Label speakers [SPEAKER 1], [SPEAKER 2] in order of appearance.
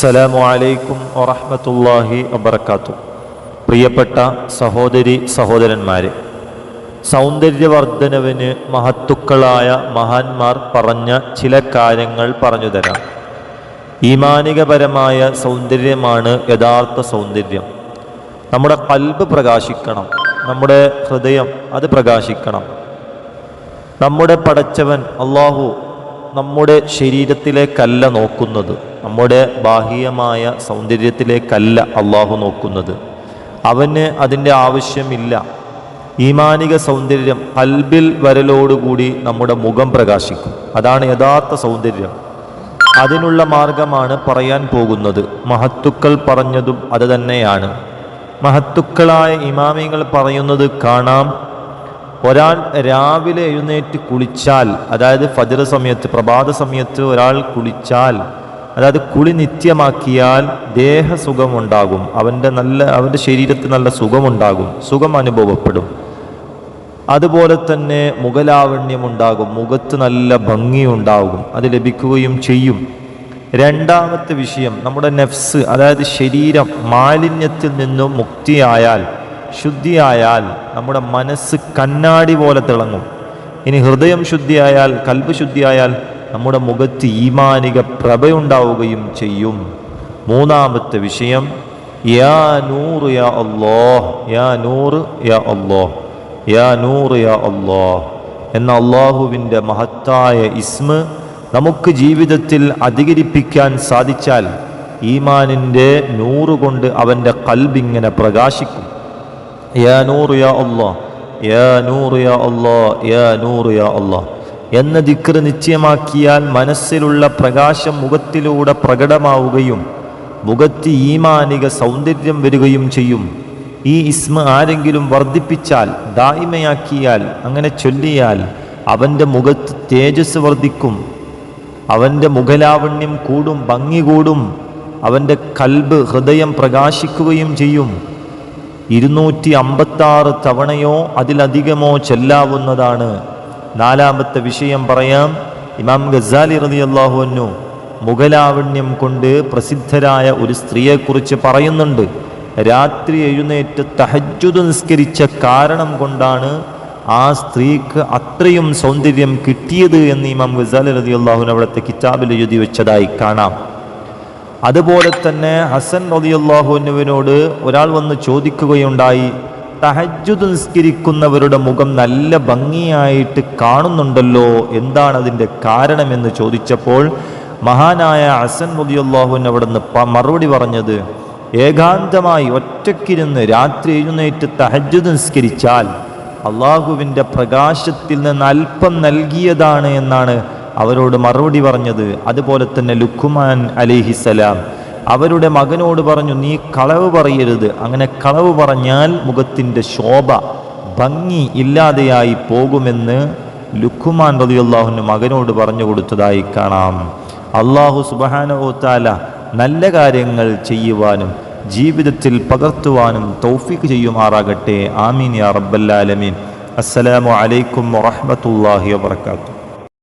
[SPEAKER 1] അസ്സലാമു അലൈക്കും വറഹ്മത്തുള്ളാഹി വബർക്കാത്തു പ്രിയപ്പെട്ട സഹോദരി സഹോദരന്മാരെ സൗന്ദര്യവർദ്ധനവിന് മഹത്തുക്കളായ മഹാന്മാർ പറഞ്ഞ ചില കാര്യങ്ങൾ പറഞ്ഞു തരാം. ഈമാനികപരമായ സൗന്ദര്യമാണ് യഥാർത്ഥ സൗന്ദര്യം. നമ്മുടെ കൽബ് പ്രകാശിക്കണം നമ്മുടെ ഹൃദയം അത് പ്രകാശിക്കണം. നമ്മുടെ പടച്ചവൻ അള്ളാഹു നമ്മുടെ ശരീരത്തിലേക്കല്ല നോക്കുന്നത്. നമ്മുടെ ബാഹ്യമായ സൗന്ദര്യത്തിലേക്കല്ല അള്ളാഹു നോക്കുന്നത്. അവന് അതിന്റെ ആവശ്യമില്ല. ഈമാനിക സൗന്ദര്യം അൽബിൽ വരലോടുകൂടി നമ്മുടെ മുഖം പ്രകാശിക്കും. അതാണ് യഥാർത്ഥ സൗന്ദര്യം. അതിനുള്ള മാർഗമാണ് പറയാൻ പോകുന്നത്. മഹത്തുക്കൾ പറഞ്ഞതും അത് തന്നെയാണ്. മഹത്തുക്കളായ ഇമാമിങ്ങൾ പറയുന്നത് കാണാം. ഒരാൾ രാവിലെ എഴുന്നേറ്റ് കുളിച്ചാൽ അതായത് ഫജർ സമയത്ത് പ്രഭാത സമയത്ത് ഒരാൾ കുളിച്ചാൽ അതായത് കുളി നിത്യമാക്കിയാൽ ദേഹസുഖമുണ്ടാകും. അവന്റെ നല്ല അവന്റെ ശരീരത്തിൽ നല്ല സുഖമുണ്ടാകും. സുഖം അനുഭവപ്പെടും. അതുപോലെ തന്നെ മുഖലാവണ്യമുണ്ടാകും. മുഖത്ത് നല്ല ഭംഗിയുണ്ടാകും. അത് ലഭിക്കുകയും ചെയ്യും. രണ്ടാമത്തെ വിഷയം നമ്മുടെ നെഫ്സ് അതായത് ശരീരം മാലിന്യത്തിൽ നിന്നും മുക്തിയായാൽ ശുദ്ധിയായാൽ നമ്മുടെ മനസ്സ് കണ്ണാടി പോലെ തിളങ്ങും. ഇനി ഹൃദയം ശുദ്ധിയായാൽ കൽബ് ശുദ്ധിയായാൽ നമ്മുടെ മുഖത്ത് ഈമാനിക പ്രഭയുണ്ടാവുകയും ചെയ്യും. മൂന്നാമത്തെ വിഷയം യാ നൂറ് യാ അല്ലോ യാ നൂറ് യാ അല്ലോ യാ നൂറ് യാ അല്ലോ എന്ന അള്ളാഹുവിന്റെ മഹത്തായ ഇസ്മ നമുക്ക് ജീവിതത്തിൽ അധികരിപ്പിക്കാൻ സാധിച്ചാൽ ഈമാനിന്റെ നൂറ് കൊണ്ട് അവന്റെ കൽബിങ്ങനെ പ്രകാശിക്കും. യാ നൂറ് യാ അല്ലോ യാ നൂറ് യാ അല്ലോ യാ നൂറ് യാ അല്ലാഹ്. എന്ന ദിക്ർ നിശ്ചയമാക്കിയാൽ മനസ്സിലുള്ള പ്രകാശം മുഖത്തിലൂടെ പ്രകടമാവുകയും മുഖത്ത് ഈമാനിക സൗന്ദര്യം വരികയും ചെയ്യും. ഈ ഇസ്മ ആരെങ്കിലും വർദ്ധിപ്പിച്ചാൽ ദായിമയാക്കിയാൽ അങ്ങനെ ചൊല്ലിയാൽ അവന്റെ മുഖത്ത് തേജസ് വർദ്ധിക്കും. അവന്റെ മുഖലാവണ്യം കൂടും ഭംഗി കൂടും. അവന്റെ കൽബ് ഹൃദയം പ്രകാശിക്കുകയും ചെയ്യും. ഇരുന്നൂറ്റി അമ്പത്താറ് തവണയോ അതിലധികമോ ചെല്ലാവുന്നതാണ്. നാലാമത്തെ വിഷയം പറയാം. ഇമാം ഗസാലി റതി അള്ളാഹുവിനു മുഗലാവണ്യം കൊണ്ട് പ്രസിദ്ധരായ ഒരു സ്ത്രീയെക്കുറിച്ച് പറയുന്നുണ്ട്. രാത്രി എഴുന്നേറ്റ് തഹജ്ജുദ് നിസ്കരിച്ച കാരണം കൊണ്ടാണ് ആ സ്ത്രീക്ക് അത്രയും സൗന്ദര്യം കിട്ടിയത് എന്ന് ഇമാം ഗസാലി റതി അള്ളാഹുൻ അവിടുത്തെ കിതാബിൽ എഴുതി വെച്ചതായി കാണാം. അതുപോലെ തന്നെ ഹസൻ റതി അള്ളാഹുവിനുവിനോട് ഒരാൾ വന്ന് ചോദിക്കുകയുണ്ടായി തഹജ്ജുദ് നിസ്കരിക്കുന്നവരുടെ മുഖം നല്ല ഭംഗിയായിട്ട് കാണുന്നുണ്ടല്ലോ എന്താണ് അതിന്റെ കാരണമെന്ന് ചോദിച്ചപ്പോൾ മഹാനായ അസൻ റതിയല്ലാഹുവിൻ അവിടെ നിന്ന് മറുപടി പറഞ്ഞത് ഏകാന്തമായി ഒറ്റക്കിരുന്ന് രാത്രി എഴുന്നേറ്റ് തഹജ്ജുദ് നിസ്കരിച്ചാൽ അള്ളാഹുവിന്റെ പ്രകാശത്തിൽ നിന്ന് അല്പം നൽകിയതാണ് എന്നാണ് അവരോട് മറുപടി പറഞ്ഞത്. അതുപോലെ തന്നെ ലുക്കുമാൻ അലിഹിസലാം അവരുടെ മകനോട് പറഞ്ഞു നീ കളവ് പറയരുത്. അങ്ങനെ കളവ് പറഞ്ഞാൽ മുഖത്തിന്റെ ശോഭ ഭംഗി ഇല്ലാതെയായി പോകുമെന്ന് ലുഖുമാൻ റതിയുള്ളാഹുവിന് മകനോട് പറഞ്ഞു കൊടുത്തതായി കാണാം. അള്ളാഹു സുബാനോത്താല നല്ല കാര്യങ്ങൾ ചെയ്യുവാനും ജീവിതത്തിൽ പകർത്തുവാനും തൗഫീക്ക് ചെയ്യുമാറാകട്ടെ. ആമീൻ യാ റബ്ബല്ലാലമീൻ അസ്സലാമു അലൈക്കും വറഹ്മത്തുള്ളാഹി വബർക്കാത്തു